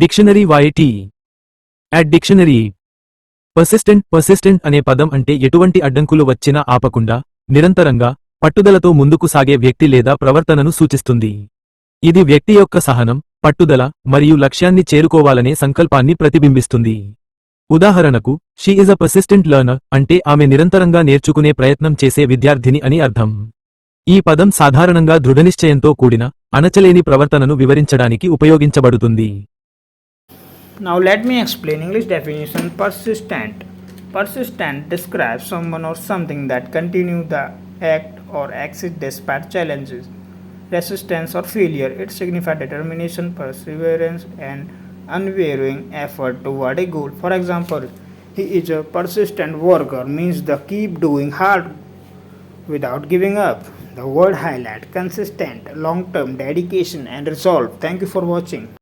Dictionary వాయిటీ at dictionary. Persistent persistent అనే పదం అంటే ఎటువంటి అడ్డంకులు వచ్చినా ఆపకుండా నిరంతరంగా పట్టుదలతో ముందుకు సాగే వ్యక్తి లేదా ప్రవర్తనను సూచిస్తుంది. ఇది వ్యక్తి యొక్క సహనం పట్టుదల మరియు లక్ష్యాన్ని చేరుకోవాలనే సంకల్పాన్ని ప్రతిబింబిస్తుంది. ఉదాహరణకు she is a persistent learner అంటే ఆమె నిరంతరంగా నేర్చుకునే ప్రయత్నం చేసే విద్యార్థిని అని అర్థం. ఈ పదం సాధారణంగా దృఢనిశ్చయంతో కూడిన అణచలేని ప్రవర్తనను వివరించడానికి ఉపయోగించబడుతుంది. Now let me explain English definition persistent. Persistent describes someone or something that continue the act or exist despite challenges, resistance or failure. It signifies determination, perseverance and unwavering effort toward a goal. For example, he is a persistent worker means the keep doing hard without giving up. The word highlight consistent, long-term dedication and resolve. Thank you for watching.